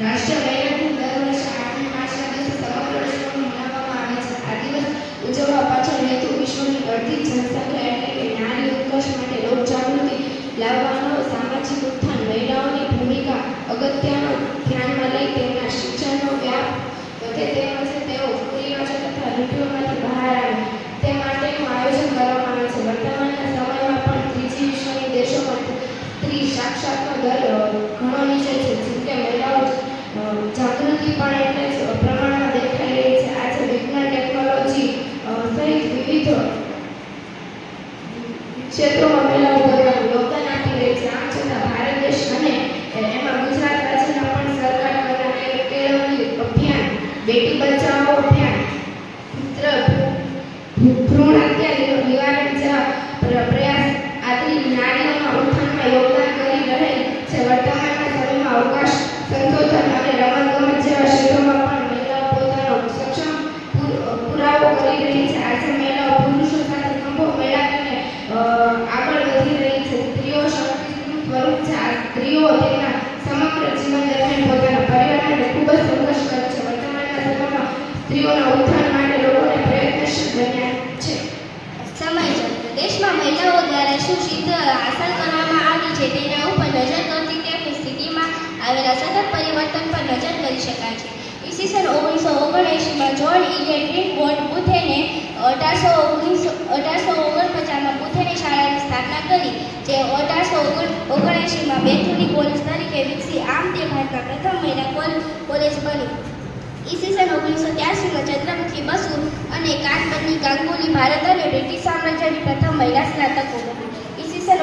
રાષ્ટ્રીય મહિલા દિન દર વર્ષે આઠમી માર્ચના દિવસે સમગ્ર વિશ્વમાં મનાવવામાં આવે છે આ દિવસ ઉજવવા પાછળ હેતુ વિશ્વની અડધી જનસંખ્યા એટલે કે નારી ઉત્કર્ષ માટે લોકજાગૃતિ લાવવાનો સામાજિક ઉત્થાન મહિલાઓની ભૂમિકા અગત્યનો ધ્યાનમાં લઈ તેમના શિક્ષણનો વ્યાપ વધે તેમજ તેઓ કુરિવાજો તથા રૂઢિઓમાંથી બહાર આવે તે માટેનું આયોજન કરવામાં આવે છે વર્તમાનના સમયમાં પણ ત્રીજી વિશ્વની દેશોમાં સ્ત્રી સાક્ષરતાનો દર અ, ઘણો નીચે છે જેમ કે મહિલાઓ અ, જાગૃતિ પણ એટલે જ પ્રમાણમાં દેખાઈ રહી છે આજે વિજ્ઞાન ટેકનોલોજી અ, સહિત વિવિધ ક્ષેત્રોમાં મહિલાઓ પોતાનું યોગદાન આપી રહી છે આમ છતાં ભારત દેશ અને એમાં ગુજરાત રાજ્યના પણ સરકાર દ્વારા કે- કેળવણી અભિયાન બેટી બચાવો અભિયાન પુત્ર ભ્રૂ- ભ્રૂણ હત્યા નિ- નિવારણ જેવા પ્ર- પ્રયાસ આદિ નારીઓના ઉત્થાનમાં યોગદાન કરી રહેલ છે વર્તમાનના સમયમાં અવકાશ સંશોધન અને રમતગમત જેવા ક્ષેત્રોમાં પણ મહિલાઓ પોતાનો સક્ષમ પુર- પુરાવો કરી રહી છે આજે મહિલાઓ પુરુષો સાથે ખંભો મેળવીને અ, આગળ વધી રહી છે સ્ત્રીઓ શક્તિનું સ્વરૂપ છે આ સ્ત્રીઓ તેમના સમગ્ર જીવન દરમિયાન પોતાના પરિવાર માટે ખૂબ જ સંઘર્ષ કરે છે વર્તમાનના સમયમાં સ્ત્રીઓના ઉત્થાન માટે લોકોને પ્રયત્નશીલ બન્યા છે સમય દેશમાં મહિલાઓ દ્વારા શું સિદ્ધ હાંસલ તેના ઉપર નજર કરતી તેમની સ્થિતિમાં આવેલા સતત પરિવર્તન પર નજર કરી શકાય છે. ઈસવીસન ઓગણીસો ઓગણએંશીમાં જોન ઇલેક્ટ્રિક બોર્ડ બુથેને અઢારસો ઓગણીસો, અઢારસો ઓગણપચાસમાં બુથેની શાળાની સ્થાપના કરી, જે અઢારસો ઓગણ, ઓગણએંશીમાં બેથુની કોલેજ તરીકે વિકસી, આમ તે ભારતમાં પ્રથમ મહિલા કોલ- કોલેજ બની. ઈસવીસન ઓગણીસો ત્યાસીમાં ચંદ્રમુખી બસુ અને કાનબંધી ગાંગુલી ભારત અને બ્રિટિશ સામ્રાજ્યની પ્રથમ મહિલા સ્નાતકો બની. ઈસવીસન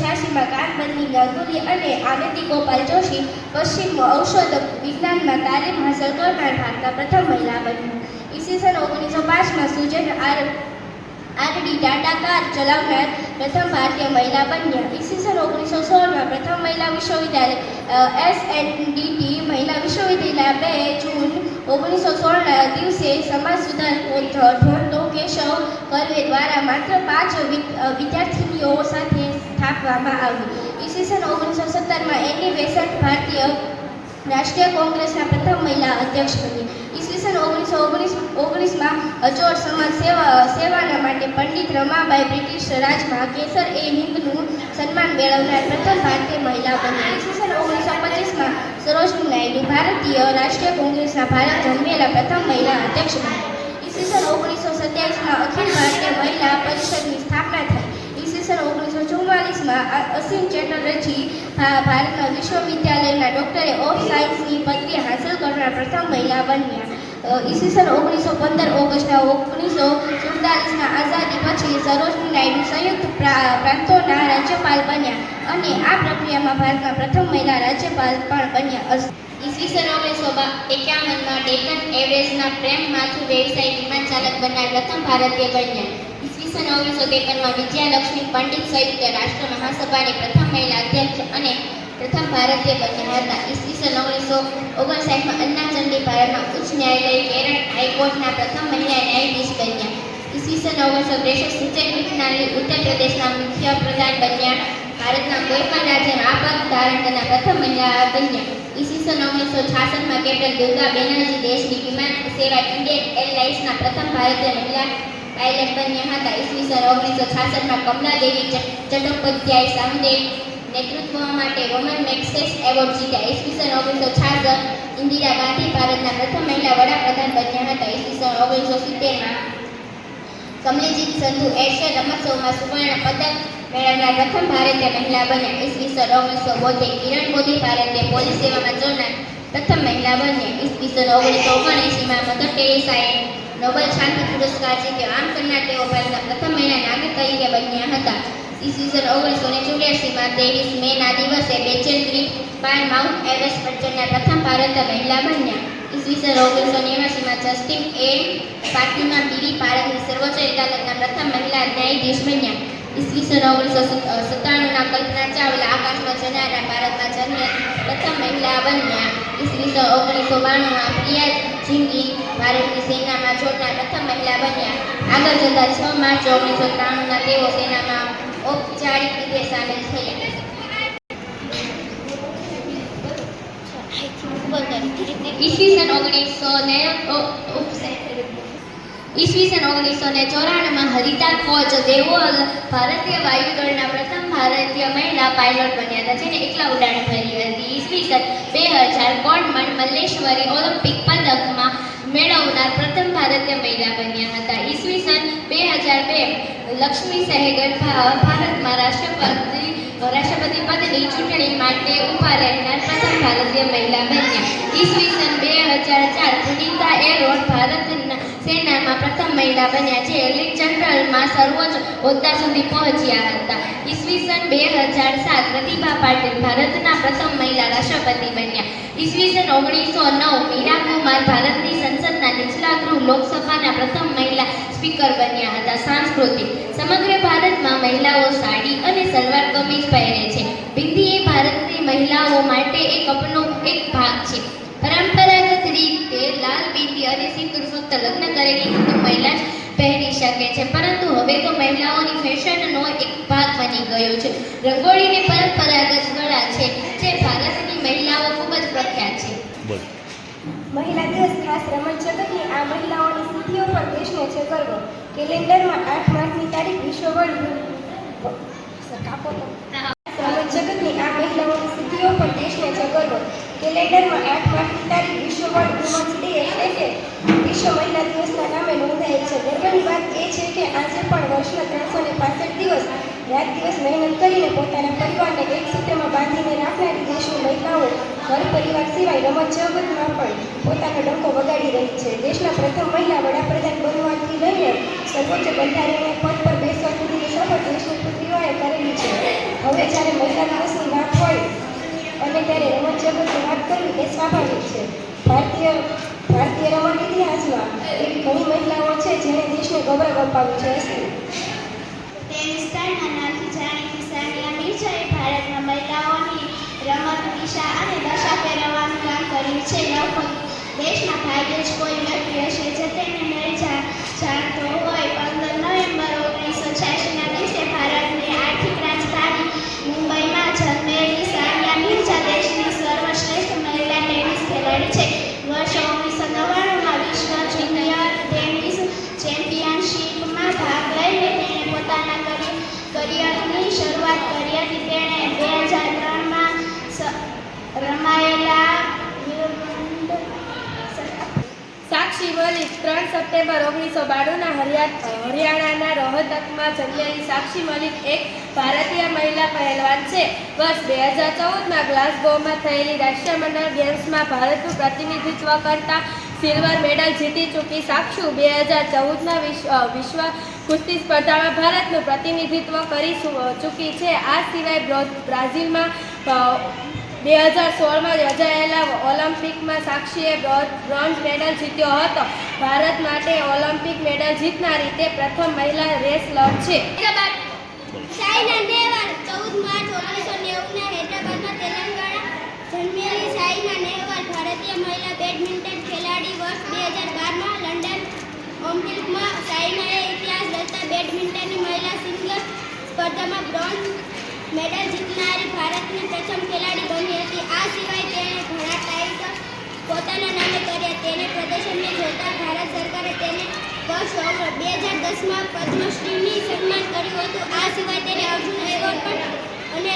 છ્યાસીમાં કાનબંધી ગાંગુલી અને આનંદી ગોપાલ જોશી પશ્ચિમ ઔષધ વિજ્ઞાનમાં તાલીમ હાંસલ કરનાર ભારતના પ્રથમ મહિલા બન્યા. ઈસવીસન ઓગણીસો પાંચમાં સુજન R R D Tata car ચલાવનાર પ્રથમ ભારતીય મહિલા બન્યા. ઈસવીસન ઓગણીસો સોળમાં પ્રથમ મહિલા વિશ્વવિદ્યાલય એસ એસએનડીટી મહિલા વિશ્વવિદ્યાલય બે જૂન ઓગણીસો સોળના દિવસે સમાજ સુધાર ઢોંટો કેશવ કરવે દ્વારા માત્ર પાંચ વિદ્યાર્થીનીઓ સાથે સ્થાપવામાં આવી. ઈસવીસન ઓગણીસો સત્તરમાં એની બેસઠ ભારતીય રાષ્ટ્રીય કોંગ્રેસના પ્રથમ મહિલા અધ્યક્ષ બની. ઈસવીસન ઓગણીસો ઓગણીસ, ઓગણીસમાં અચોટ સમાજ સેવા, સેવાના માટે પંડિત રમાબાઈ બ્રિટિશ રાજમાં કેસર એ હિંદનું સન્માન મેળવનાર પ્રથમ ભારતીય મહિલા બની. ઈસવીસન ઓગણીસો પચીસમાં સરોજની નાયડુ ભારતીય રાષ્ટ્રીય કોંગ્રેસના ભારત જન્મેલા પ્રથમ મહિલા અધ્યક્ષ બની. ઈસવીસન ઓગણીસો સત્યાવીસમાં અખિલ ભારતીય મહિલા પરિષદની સ્થાપના થઈ. ઈસવીસન ઓગણીસો ચુમ્માલીસમાં અસીમ ચેટર્જી ભારતના વિશ્વવિદ્યાલયના ડોક્ટરે ઓફ સાયન્સની પદવી હાંસલ કરનાર પ્રથમ મહિલા બન્યા. ઈસવીસન ઓગણીસો પંદર ઓગસ્ટના ઓગણીસો સુડતાલીસમાં આઝાદી પછી સરોજની નાયડુ સંયુક્ત પ્રા- પ્રાંતોના રાજ્યપાલ બન્યા અને આ પ્રક્રિયામાં ભારતના પ્રથમ મહિલા રાજ્યપાલ પણ બન્યા ઈસવીસન ઓગણીસો એકાવનમાં ડેકન એવરેસ્ટના પ્રેમ માથું વ્યવસાય વિમાન ચાલક બનનાર પ્રથમ ભારતીય બન્યા. ઈસવીસન ઓગણીસો ત્રેપનમાં વિજયાલક્ષ્મી પંડિત સંયુક્ત રાષ્ટ્ર મહાસભાની પ્રથમ મહિલા અધ્યક્ષ અને પ્રથમ ભારતીય બન્યા હતા. ઈસવીસન ઓગણીસો ઓગણસાઠમાં અન્ના ચંડી ભારતના ઉચ્ચ ન્યાયાલય કેરળ હાઈકોર્ટના પ્રથમ મહિલા ન્યાયાધીશ બન્યા. ઈસવીસન ઓગણીસો ત્રેસઠ સિંચાઈ વિજ્ઞાની ઉત્તર પ્રદેશના મુખ્ય પ્રધાન બન્યા. ભારતના કોઈપણ રાજ્યમાં આ પદ ધારણ કરનાર પ્રથમ મહિલા બન્યા. ઈસવીસન ઓગણીસો છાસઠમાં કેપ્ટન દુર્ગા બેનર્જી દેશની વિમાન સેવા ઇન્ડિયન એરલાઇન્સના પ્રથમ ભારતીય મહિલા પાયલટ બન્યા હતા. ઈસવીસન ઓગણીસો છાસઠમાં કમલાદેવી ચટ્ટોપાધ્યાય સામે નેતૃત્વ માટે રોમન મેક્સેસ એવોર્ડ જીત્યા. ઈસવીસન ઓગણીસો છાસઠ ઇન્દિરા ગાંધી ભારતના પ્રથમ મહિલા વડાપ્રધાન બન્યા હતા. ઈસવીસન ઓગણીસો સિત્તેરમાં કમલેજીત સંધુ એશિયન રમતોત્સવમાં સુવર્ણ પદક મેળવનાર પ્રથમ ભારતીય મહિલા બન્યા. ઈસવીસન ઓગણીસો બોતેર કિરણ મોદી ભારતીય પોલીસ સેવામાં જોનાર પ્રથમ મહિલા બન્યા. ઈસવીસન ઓગણીસો ઓગણએંશીમાં મધર ટેરેસાએ નોબેલ શાંતિ પુરસ્કાર જીત્યો આમ કરનાર તેઓ ભારતના પ્રથમ મહિલા નાગરિક તરીકે બન્યા હતા. ઈસવીસન ઓગણીસો ને ચોર્યાસીમાં ત્રેવીસ મેના દિવસે બેચેલ ગ્રીન બાર માઉન્ટ એવરેસ્ટ પર ચડનાર પ્રથમ ભારતીય મહિલા બન્યા. ઈસવીસન ઓગણીસો નેવ્યાસીમાં જસ્ટિન એ ફાતિમા બીવી ભારતની સર્વોચ્ચ અદાલતના પ્રથમ મહિલા ન્યાયાધીશ બન્યા. ઈસવીસન ઓગણીસો સત્તાણુંના કલ્પના ચાવલા આકાશમાં જનારા ભારતમાં જન્મ પ્રથમ મહિલા બન્યા. ઈસવીસન ઓગણીસો બાણુંમાં પ્રિયા ઝીંગી ભારતની સેનામાં જોડનાર પ્રથમ મહિલા બન્યા. આગળ જતા છ માર્ચ ઓગણીસો ત્રાણુંના તેઓ સેનામાં ઔપચારિક રીતે સામેલ થયા. ઈસવીસન ઓગણીસો ને ઈસવીસન ઓગણીસો ને ચોરાણુંમાં હરિતા કોચ દેવોલ ભારતીય વાયુદળના પ્રથમ ભારતીય મહિલા પાયલોટ બન્યા હતા જેને એકલા ઉડાણ ભરી હતી. ઈસવીસન બે હજાર ગોલ્ડમન મલ્લેશ્વરી ઓલિમ્પિક પદકમાં મેળવનાર પ્રથમ ભારતીય મહિલા બન્યા હતા. ઈસવીસન બે હજાર બે, લક્ષ્મી સહેગર ભારતમાં રાષ્ટ્રપતિ રાષ્ટ્રપતિ પદની ચૂંટણી માટે ઊભા રહેનાર પ્રથમ ભારતીય મહિલા બન્યા. ઈસવીસન બે હજાર ચાર, પુનિતા એરોડ ભારતના સેનામાં પ્રથમ મહિલા બન્યા જે એલિટ જનરલમાં સર્વોચ્ચ હોદ્દા સુધી પહોંચ્યા હતા. ઈસવીસન બે હજાર સાત પ્રતિભા પાટીલ ભારતના પ્રથમ મહિલા રાષ્ટ્રપતિ બન્યા. ઈસવીસન ઓગણીસો નવ મીરા કુમાર ભારતની સંસદના નીચલા ગૃહ લોકસભાના પ્રથમ મહિલા સ્પીકર બન્યા હતા. સાંસ્કૃતિક, સમગ્ર ભારતમાં મહિલાઓ સાડી અને સલવાર કમીજ પહેરે છે. બિંદી એ ભારતની મહિલાઓ માટે એક અપનો, એક ભાગ છે પરંપરાગત રીતે લાલ બિંદી અને સિંદૂર ફક્ત લગ્ન કરેલી હિન્દુ મહિલા જ પહેરી શકે છે. પરંતુ હવે તો મહિલાઓની ફેશનનો એક ભાગ બની ગયો છે. રંગોળીની પરંપરાગત કળા છે જે ભારતની મહિલાઓ ખૂબ જ પ્રખ્યાત છે. મહિલા દિવસ ખાસ રમત જગતની આ મહિલાઓની સિદ્ધિઓ પર દેશને છે ગર્વ કેલેન્ડરમાં આઠ માર્ચની તારીખ વિશ્વ વર્લ્ડ રમત જગતની આ મહિલાઓની સિદ્ધિઓ પર દેશને છે ગર્વ કેલેન્ડરમાં આઠ તારીખ વિશ્વ વર્લ્ડ વુમન્સ ડે એટલે કે વિશ્વ મહિલા દિવસના નામે નોંધાયેલ છે. ગર્વની વાત એ છે કે આજે પણ વર્ષના ત્રણસો ને પાસઠ દિવસ રાત દિવસ મહેનત કરીને પોતાના પરિવારને એક સૂત્રમાં બાંધીને રાખનારી દેશની મહિલાઓ, ઘર પરિવાર સિવાય રમત જગતમાં પણ પોતાનો ડંકો વગાડી રહી છે. દેશના પ્રથમ મહિલા વડાપ્રધાન બનવાથી લઈને સર્વોચ્ચ બંધારણીય પદ પર બેસવા સુધીની સફળ દેશની પુત્રીઓએ કરેલી છે. હવે જ્યારે મહિલા હોય અને ત્યારે રમત જગતની વાત કરવી એ સ્વાભાવિક છે. ભારતીય ભારતીય રમત ઇતિહાસમાં એવી ઘણી મહિલાઓ છે જેણે દેશને ગૌરવ અપાવ્યું છે ભારતના મહિલાઓની રમત દિશા દશા ફેરવવાનું છે. દેશના ભાગ્યે જ કોઈ વ્યક્તિ હશે જે તેને લઈ જા જાણતો હોય પંદર નવેમ્બર ઓગણીસો છ્યાસીના દિવસે ભારતની આર્થિક રાજધાની મુંબઈમાં જન્મેલી સાનિયા મિર્ઝા દેશની સર્વશ્રેષ્ઠ મહિલા ટેનિસ ખેલાડી છે વર્ષ ઓગણીસો નવ્વાણુંમાં વિશ્વ જુનિયર ટેનિસ ચેમ્પિયનશિપમાં ભાગ લઈને તેણે પોતાના કરિ- કરિયરની શરૂઆત કરી હતી. તેણે બે હજાર ત્રણમાં રમાયેલા સાક્ષી મલિક ત્રણ સપ્ટેમ્બર ઓગણીસો બાણુંના હરિયા, હરિયાણાના રોહતકમાં જન્મેલી સાક્ષી મલિક એક ભારતીય મહિલા પહેલવાન છે. વર્ષ બે હજાર ચૌદમાં ગ્લાસગોમાં થયેલી રાષ્ટ્રમંડળ ગેમ્સમાં ભારતનું પ્રતિનિધિત્વ કરતા સિલ્વર મેડલ જીતી ચૂકી સાક્ષુ. બે હજાર ચૌદમાં વિશ્વ વિશ્વ કુસ્તી સ્પર્ધામાં ભારતનું પ્રતિનિધિત્વ કરી ચૂકી છે. આ સિવાય બ્રો- બ્રાઝિલમાં બે હજાર સોળમાં યોજાયેલા ઓલિમ્પિકમાં સાક્ષીએ બ્રો- બ્રોન્ઝ મેડલ જીત્યો હતો. ભારત માટે ઓલિમ્પિક મેડલ જીતનારી તે પ્રથમ મહિલા રેસલર છે. સાયના નેહવાલ, ચૌદ માર્ચ ઓગણીસો નેવુંના હૈદરાબાદમાં તેલંગાણા જન્મેલી સાયના નેહવાલ ભારતીય મહિલા બેડમિન્ટન ખેલાડી વર્ષ બે હજાર બારમાં લંડન ઓલિમ્પિકમાં બેડમિન્ટનની મહિલા સિંગલ્સ સ્પર્ધામાં બ્રોન્ઝ મેડલ જીતનારી ભારતની પ્રથમ ખેલાડી બની હતી. આ સિવાય તેણે ઘણા ટાઇટલ પોતાના નામે કર્યા. તેને પ્રદર્શનને જોતા ભારત સરકારે તેને વર્ષ બે હજાર દસમાં પદ્મશ્રીની સન્માન કર્યું હતું. આ સિવાય તેને અર્જુન એવોર્ડ પણ અને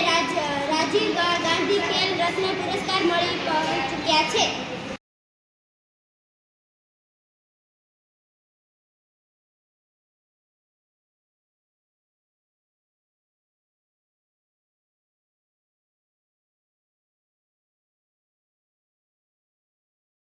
રાજીવ ગાંધી ખેલ રત્ન પુરસ્કાર મળી ચૂક્યા છે.